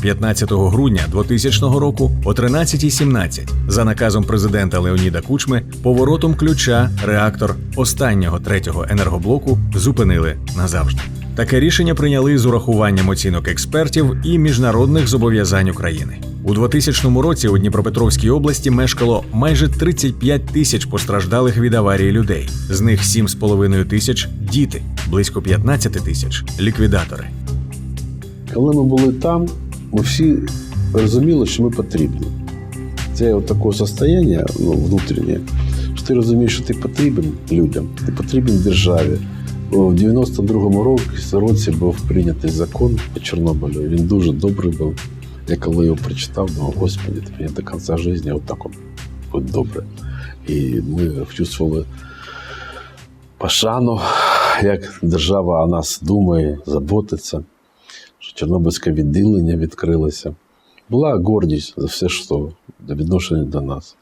15 грудня 2000 року о 13.17 за наказом президента Леоніда Кучми поворотом ключа реактор останнього третього енергоблоку зупинили назавжди. Таке рішення прийняли з урахуванням оцінок експертів і міжнародних зобов'язань України. У 2000 році у Дніпропетровській області мешкало майже 35 тисяч постраждалих від аварії людей. З них 7,5 тисяч діти, близько 15 тисяч ліквідатори. Коли ми були там, ми всі розуміли, що ми потрібні. Це от таке состояння ну, внутрішнє, що ти розумієш, що ти потрібен людям, ти потрібен державі. У 92-му році- році був прийнятий закон по Чорнобилю. Він дуже добрий був. Я коли його прочитав, думав, господи, мені до кінця життя отак от буде добре. І ми чувствували пошану, як держава о нас думає, заботиться що Чорнобильське відділення відкрилося. Була гордість за все, що відношення до нас.